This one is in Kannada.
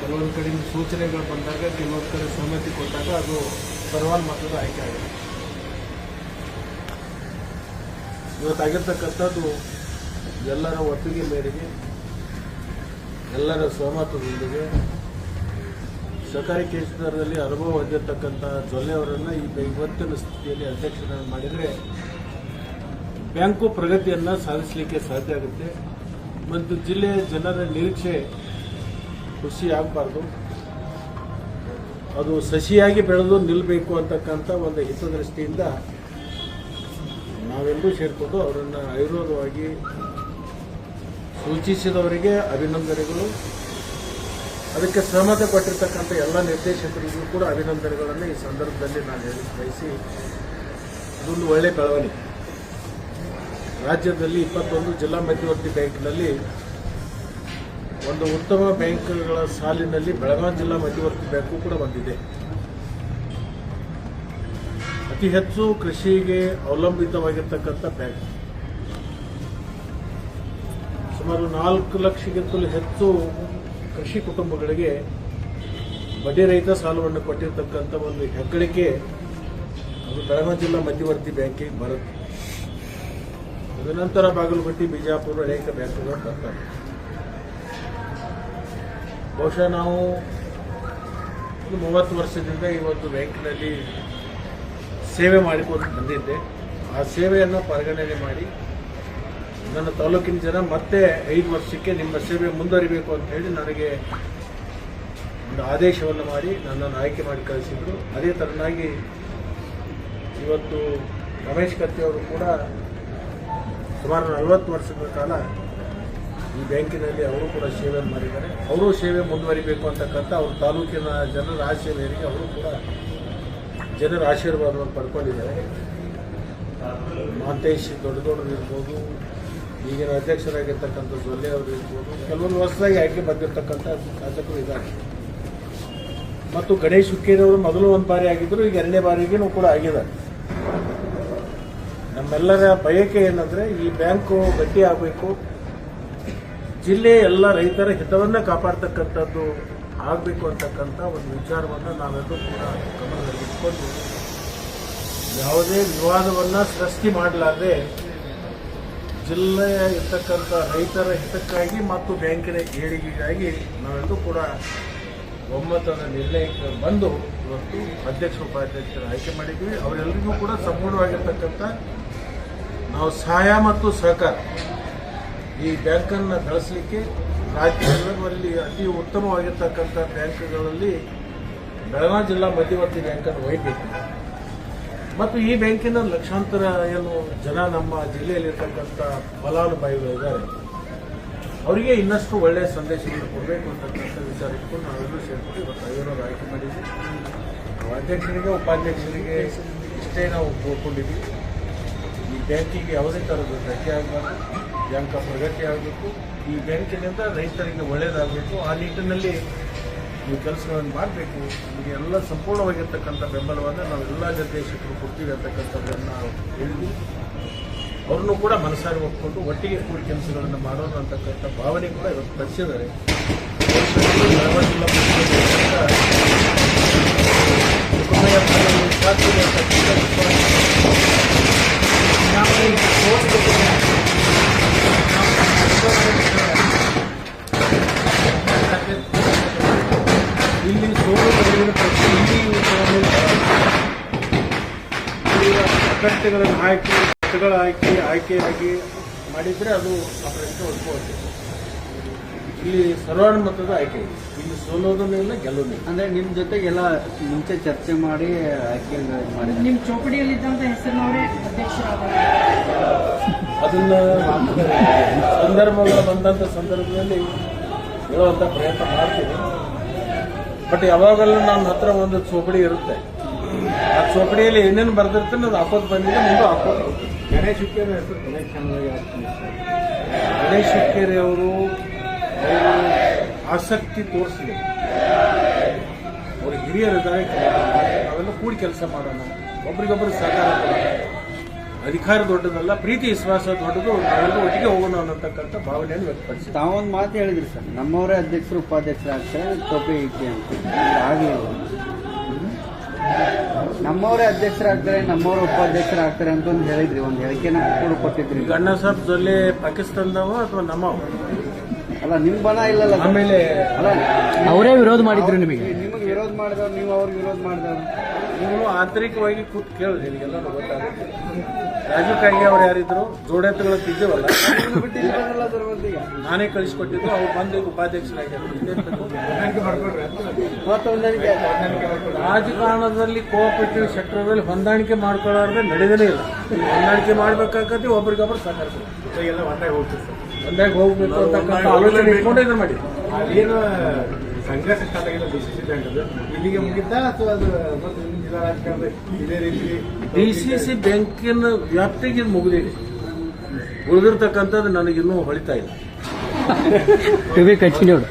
ಕೆಲವೊಂದು ಕಡೆ ಸೂಚನೆಗಳು ಬಂದಾಗ, ಕೆಲವೊಂದು ಕಡೆ ಸಮ್ಮತಿ ಕೊಟ್ಟಾಗ ಅದು ಸರ್ವಾನುಮತದ ಆಯ್ಕೆ ಆಗಿದೆ. ಇವತ್ತಾಗಿರ್ತಕ್ಕಂಥದ್ದು ಎಲ್ಲರ ಒಪ್ಪಿಗೆ ಮೇರೆಗೆ, ಎಲ್ಲರ ಸಹಮತದೊಂದಿಗೆ ಸರ್ಕಾರಿ ಕ್ಷೇತ್ರದಲ್ಲಿ ಅನುಭವ ಹೊಂದಿರತಕ್ಕಂಥ ಜೊಲ್ಲೆ ಅವರನ್ನು ಈ ಇವತ್ತಿನ ಸ್ಥಿತಿಯಲ್ಲಿ ಅಧ್ಯಕ್ಷರನ್ನು ಮಾಡಿದರೆ, ಬ್ಯಾಂಕು ಪ್ರಗತಿಯನ್ನು ಸಾಧಿಸಲಿಕ್ಕೆ ಸಾಧ್ಯ ಆಗುತ್ತೆ. ಮತ್ತು ಜಿಲ್ಲೆಯ ಜನರ ನಿರೀಕ್ಷೆ ಖುಷಿ ಆಗಬಾರ್ದು ಅದು ಸಸಿಯಾಗಿ ಬೆಳೆದು ನಿಲ್ಲಬೇಕು ಅಂತಕ್ಕಂಥ ಒಂದು ಹಿತದೃಷ್ಟಿಯಿಂದ ನಾವೆಲ್ಲರೂ ಸೇರಿಕೊಂಡು ಅವರನ್ನು ಆಯುರ್ವೇದವಾಗಿ ಸೂಚಿಸಿದವರಿಗೆ ಅಭಿನಂದನೆಗಳು. ಅದಕ್ಕೆ ಸಹಮತ ಕೊಟ್ಟಿರ್ತಕ್ಕಂಥ ಎಲ್ಲ ನಿರ್ದೇಶಕರಿಗೂ ಕೂಡ ಅಭಿನಂದನೆಗಳನ್ನು ಈ ಸಂದರ್ಭದಲ್ಲಿ ನಾನು ಹೇಳಿ ಬಯಸಿ, ಅದೊಂದು ಒಳ್ಳೆಯ ಬೆಳವಣಿಗೆ. ರಾಜ್ಯದಲ್ಲಿ ಇಪ್ಪತ್ತೊಂದು ಜಿಲ್ಲಾ ಮಧ್ಯವರ್ತಿ ಬ್ಯಾಂಕ್ನಲ್ಲಿ ಒಂದು ಉತ್ತಮ ಬ್ಯಾಂಕ್ಗಳ ಸಾಲಿನಲ್ಲಿ ಬೆಳಗಾವಿ ಜಿಲ್ಲಾ ಮಧ್ಯವರ್ತಿ ಬ್ಯಾಂಕು ಕೂಡ ಬಂದಿದೆ. ಅತಿ ಹೆಚ್ಚು ಕೃಷಿಗೆ ಅವಲಂಬಿತವಾಗಿರ್ತಕ್ಕಂಥ ಬ್ಯಾಂಕ್. ಸುಮಾರು ನಾಲ್ಕು ಲಕ್ಷಕ್ಕಿಂತಲೂ ಹೆಚ್ಚು ಕೃಷಿ ಕುಟುಂಬಗಳಿಗೆ ಬಡ್ಡಿ ರಹಿತ ಸಾಲವನ್ನು ಕೊಟ್ಟಿರ್ತಕ್ಕಂಥ ಒಂದು ಹೆಗ್ಗಳಿಕೆ ಅದು ಬೆಳಗಾವಿ ಜಿಲ್ಲಾ ಮಧ್ಯವರ್ತಿ ಬ್ಯಾಂಕಿಗೆ ಬರುತ್ತೆ. ತದನಂತರ ಬಾಗಲಕೋಟೆ, ಬಿಜಾಪುರ, ಅನೇಕ ಬ್ಯಾಂಕುಗಳು ಬರ್ತಾರೆ ಬಹುಶಃ ನಾವು ಮೂವತ್ತು ವರ್ಷದಿಂದ ಈ ಒಂದು ಬ್ಯಾಂಕಿನಲ್ಲಿ ಸೇವೆ ಮಾಡಿಕೊಂಡು ಬಂದಿದ್ದೆ. ಆ ಸೇವೆಯನ್ನು ಪರಿಗಣನೆ ಮಾಡಿ ನನ್ನ ತಾಲೂಕಿನ ಜನ ಮತ್ತೆ ಐದು ವರ್ಷಕ್ಕೆ ನಿಮ್ಮ ಸೇವೆ ಮುಂದುವರಿಬೇಕು ಅಂತ ಹೇಳಿ ನನಗೆ ಒಂದು ಆದೇಶವನ್ನು ಮಾಡಿ ನನ್ನನ್ನು ಆಯ್ಕೆ ಮಾಡಿ ಕಳಿಸಿದರು. ಅದೇ ಥರನಾಗಿ ಇವತ್ತು ರಮೇಶ್ ಕತ್ತಿ ಅವರು ಕೂಡ ಸುಮಾರು ನಲವತ್ತು ವರ್ಷಗಳ ಕಾಲ ಈ ಬ್ಯಾಂಕಿನಲ್ಲಿ ಅವರು ಕೂಡ ಸೇವೆ ಮಾಡಿದ್ದಾರೆ. ಅವರು ಸೇವೆ ಮುಂದುವರಿಬೇಕು ಅಂತಕ್ಕಂಥ ಅವ್ರ ತಾಲೂಕಿನ ಜನರ ಆಶಯ ಮೇರೆಗೆ ಅವರು ಕೂಡ ಜನರ ಆಶೀರ್ವಾದವನ್ನು ಪಡ್ಕೊಂಡಿದ್ದಾರೆ. ಮಾಂತೇಶ್ ದೊಡ್ಡ ದೊಡ್ಡದು ಇರ್ಬೋದು, ಈಗಿನ ಅಧ್ಯಕ್ಷರಾಗಿರ್ತಕ್ಕಂಥ ಜೊಲ್ಲೆ ಅವರು ಇರ್ಬೋದು ಕೆಲವೊಂದು ಹೊಸದಾಗಿ ಆಯ್ಕೆ ಬಂದಿರತಕ್ಕಂಥ ಶಾಸಕರು ಇದ್ದಾರೆ. ಮತ್ತು ಗಣೇಶ್ ಹುಕ್ಕೇರಿಯವರು ಮೊದಲು ಒಂದು ಬಾರಿ ಆಗಿದ್ದರು ಈಗ ಎರಡನೇ ಬಾರಿಗೂ ಕೂಡ ಆಗಿದ್ದಾರೆ. ನಮ್ಮೆಲ್ಲರ ಬಯಕೆ ಏನಂದ್ರೆ ಈ ಬ್ಯಾಂಕು ಗಟ್ಟಿ ಆಗಬೇಕು. ಜಿಲ್ಲೆಯ ಎಲ್ಲ ರೈತರ ಹಿತವನ್ನು ಕಾಪಾಡ್ತಕ್ಕಂಥದ್ದು ಆಗಬೇಕು ಅಂತಕ್ಕಂಥ ಒಂದು ವಿಚಾರವನ್ನು ನಾವೆಲ್ಲರೂ ಕೂಡ ಗಮನದಲ್ಲಿಟ್ಕೊಂಡು ಯಾವುದೇ ವಿವಾದವನ್ನು ಸೃಷ್ಟಿ ಮಾಡಲಾರದೆ ಜಿಲ್ಲೆಯ ಇರ್ತಕ್ಕಂಥ ರೈತರ ಹಿತಕ್ಕಾಗಿ ಮತ್ತು ಬ್ಯಾಂಕಿನ ಏಳಿಗೆಗಾಗಿ ನಾವೆಲ್ಲರೂ ಕೂಡ ಒಮ್ಮತದ ನಿರ್ಣಯಕ್ಕೆ ಬಂದು ಇವತ್ತು ಅಧ್ಯಕ್ಷ ಉಪಾಧ್ಯಕ್ಷರ ಆಯ್ಕೆ ಮಾಡಿದ್ವಿ. ಅವರೆಲ್ಲರಿಗೂ ಕೂಡ ಸಂಪೂರ್ಣವಾಗಿರ್ತಕ್ಕಂಥ ನಾವು ಸಹಾಯ ಮತ್ತು ಸಹಕಾರ ಈ ಬ್ಯಾಂಕನ್ನು ಬೆಳೆಸಲಿಕ್ಕೆ ರಾಜ್ಯದಲ್ಲಿ ಅತಿ ಉತ್ತಮವಾಗಿರ್ತಕ್ಕಂಥ ಬ್ಯಾಂಕ್ಗಳಲ್ಲಿ ಬೆಳಗಾವಿ ಜಿಲ್ಲಾ ಮಧ್ಯವರ್ತಿ ಬ್ಯಾಂಕನ್ನು ಒಯ್ಯಬೇಕು ಮತ್ತು ಈ ಬ್ಯಾಂಕಿನ ಲಕ್ಷಾಂತರ ಏನು ಜನ ನಮ್ಮ ಜಿಲ್ಲೆಯಲ್ಲಿರ್ತಕ್ಕಂಥ ಫಲಾನುಭವಿಗಳಿದ್ದಾರೆ ಅವರಿಗೆ ಇನ್ನಷ್ಟು ಒಳ್ಳೆಯ ಸಂದೇಶಗಳು ಕೊಡಬೇಕು ಅಂತಕ್ಕಂಥ ವಿಚಾರ ಇಟ್ಕೊಂಡು ನಾವೆಲ್ಲರೂ ಸೇರ್ಕೊಂಡು ಇವತ್ತು ಐವರು ಆಯ್ಕೆ ಮಾಡಿದ್ವಿ. ಅಧ್ಯಕ್ಷರಿಗೆ, ಉಪಾಧ್ಯಕ್ಷರಿಗೆ ಇಷ್ಟೇ ನಾವು ಕೋರ್ಕೊಂಡಿದ್ವಿ ಬ್ಯಾಂಕಿಗೆ ಯಾವುದೇ ಥರದ ಧಕ್ಕೆ ಆಗಬಾರ್ದು, ಬ್ಯಾಂಕ ಪ್ರಗತಿ ಆಗಬೇಕು, ಈ ಬ್ಯಾಂಕಿನಿಂದ ರೈತರಿಗೆ ಒಳ್ಳೆಯದಾಗಬೇಕು ಆ ನಿಟ್ಟಿನಲ್ಲಿ ನೀವು ಕೆಲಸಗಳನ್ನು ಮಾಡಬೇಕು. ನಿಮಗೆ ಎಲ್ಲ ಸಂಪೂರ್ಣವಾಗಿರ್ತಕ್ಕಂಥ ಬೆಂಬಲವನ್ನು ನಾವು ಎಲ್ಲ ನಿರ್ದೇಶಕರು ಕೊಡ್ತೀವಿ ಅಂತಕ್ಕಂಥದ್ದನ್ನು ಹೇಳಿದ್ವಿ. ಅವ್ರನ್ನೂ ಕೂಡ ಮನಸ್ಸಾರಿ ಒಪ್ಪಿಕೊಂಡು ಒಟ್ಟಿಗೆ ಕೂಡಿ ಕೆಲಸಗಳನ್ನು ಮಾಡೋಣ ಅಂತಕ್ಕಂಥ ಭಾವನೆ ಕೂಡ ಇವತ್ತು ತರಿಸಿದ್ದಾರೆ ಜಿಲ್ಲಾ ವಿಶ್ವಾಸ ಇಲ್ಲಿ ಅಭ್ಯರ್ಥಿಗಳನ್ನು ಆಯ್ಕೆ ಪಕ್ಷಗಳ ಆಯ್ಕೆ ಆಯ್ಕೆಯಾಗಿ ಮಾಡಿದರೆ ಅದು ಆ ಉದ್ಭವಿಸುತ್ತೆ. ಇಲ್ಲಿ ಸರ್ವಾನುಮತದ ಆಯ್ಕೆ ಇದೆ. ಇಲ್ಲಿ ಸೋಲೋದನ್ನ ಇಲ್ಲ ಗೆಲ್ಲೋದು ಅಂದ್ರೆ ನಿಮ್ ಜೊತೆಗೆಲ್ಲ ಮುಂಚೆ ಚರ್ಚೆ ಮಾಡಿ ಆಯ್ಕೆ ಮಾಡಿ ನಿಮ್ ಚೌಕಡಿಯಲ್ಲಿದ್ದಂತ ಹೆಸರಿನವರೇ ಅಧ್ಯಕ್ಷರಾದ ಅದನ್ನ ಸಂದರ್ಭಗಳು ಬಂದಂತ ಸಂದರ್ಭದಲ್ಲಿ ಹೇಳುವಂತ ಪ್ರಯತ್ನ ಮಾಡ್ತೀನಿ. ಬಟ್ ಯಾವಾಗಲೂ ನನ್ನ ಹತ್ರ ಒಂದು ಚೌಪಡಿ ಇರುತ್ತೆ. ಆ ಚೌಪಡಿಯಲ್ಲಿ ಏನೇನು ಬರೆದಿರ್ತೀನಿ ಅದು ಹಾಕೋದು ಬಂದಿದೆ ಮುಂದೆ ಹಾಕೋದು ಗಣೇಶ್ ಹುಕ್ಕೇರಿ ಹೆಸರು ಗಣೇಶ್ ಹುಕ್ಕೇರಿ ಅವರು ಆಸಕ್ತಿ ತೋರಿಸಲಿ. ಅವರು ಹಿರಿಯರಿದ್ದಾರೆ ಅವೆಲ್ಲ ಕೂಡಿ ಕೆಲಸ ಮಾಡೋಣ. ಒಬ್ರಿಗೊಬ್ಬರು ಸಹಕಾರ ಅಧಿಕಾರ ದೊಡ್ಡದಲ್ಲ ಪ್ರೀತಿ ವಿಶ್ವಾಸ ದೊಡ್ಡದು. ನಾವೆಲ್ಲರೂ ಒಟ್ಟಿಗೆ ಹೋಗೋಣ ಅನ್ನತಕ್ಕಂಥ ಭಾವನೆಯನ್ನು ವ್ಯಕ್ತಪಡಿಸಿ ತಾವೊಂದು ಮಾತು ಹೇಳಿದ್ರಿ ಸರ್. ನಮ್ಮವರೇ ಅಧ್ಯಕ್ಷರು ಉಪಾಧ್ಯಕ್ಷರು ಆಗ್ತಾರೆ. ತೊಬ್ಬೆ ಇದೆ ಅಂತ. ಆಗಲಿಲ್ಲ ನಮ್ಮವರೇ ಅಧ್ಯಕ್ಷರಾಗ್ತಾರೆ ನಮ್ಮವರೇ ಉಪಾಧ್ಯಕ್ಷರಾಗ್ತಾರೆ ಅಂತ ಒಂದು ಹೇಳಿದ್ರಿ. ಒಂದು ಹೇಳಿಕೆನ ಕೂಡ ಕೊಟ್ಟಿದ್ರಿ. ಗಣ್ಣ ಸಾಬ್ ಜೊಲ್ಲೆ ಪಾಕಿಸ್ತಾನದವ ಅಥವಾ ನಮ್ಮವ? ಅಲ್ಲ ನಿಮ್ ಬನ ಇಲ್ಲಲ್ಲ? ಆಮೇಲೆ ಅಲ್ಲ ಅವರೇ ವಿರೋಧ ಮಾಡಿದ್ರು ನಿಮಗೆ. ನಿಮಗೆ ವಿರೋಧ ಮಾಡಿದವ್ರು ನೀವು ಅವ್ರಿಗೆ ವಿರೋಧ ಮಾಡಿದವ್ರು. ನೀವು ಆಂತರಿಕವಾಗಿ ಕೂತ್ ಕೇಳಿದ್ರಿ ನಿಮಗೆಲ್ಲ ಗೊತ್ತಾಗುತ್ತೆ. ರಾಜೀವ್ ಕಾಗೆ ಅವ್ರು ಯಾರಿದ್ರು ಜೋಡೆತ್ತುಗಳು ತಿದ್ದೇವಲ್ಲ ನಾನೇ ಕಳಿಸ್ಕೊಟ್ಟಿದ್ದು ಅವ್ರು ಬಂದು ಉಪಾಧ್ಯಕ್ಷರಾಗಿದ್ದಾರೆ. ರಾಜಕಾರಣದಲ್ಲಿ ಕೋಆಪರೇಟಿವ್ ಸೆಕ್ಟರ್ದಲ್ಲಿ ಹೊಂದಾಣಿಕೆ ಮಾಡ್ಕೊಳ್ಳೋದ್ರೆ ನಡೆದೇ ಇಲ್ಲ. ಹೊಂದಾಣಿಕೆ ಮಾಡ್ಬೇಕಾಗತ್ತೆ ಒಬ್ರಿಗೊಬ್ರು ಸಹಕರಿಸಿ ಎಲ್ಲ ಒಂದಾಗಿ ಹೋಗ್ತದೆ ಸರ್ ಒಂದಾಗಿ ಹೋಗ್ಬೇಕು ಅಂತಕ್ಕಂಥ ಆಲೋಚನೆ ಇಟ್ಕೊಂಡು ಇದನ್ನ ಮಾಡಿ. ಏನು ಸಂಘರ್ಷ ಸ್ಟಾರ್ಟ್ ಆಗಿಲ್ಲ ಡಿ ಸಿ ಸಿ ಬ್ಯಾಂಕ್ ಇಲ್ಲಿಗೆ ಮುಗಿತಾ ಅಥವಾ ಅದು ಮತ್ತೆ ಜಿಲ್ಲಾ ರಾಜಕಾರಣದ ಇದೇ ರೀತಿ ಡಿ ಸಿ ಸಿ ಬ್ಯಾಂಕಿನ ವ್ಯಾಪ್ತಿಗೆ ಮುಗಿದಿದೆ. ಉಳಿದಿರ್ತಕ್ಕಂಥದ್ದು ನನಗಿನ್ನೂ ಹೊಳಿತಾ ಇಲ್ಲ. నువ్వే కచ్చినోడు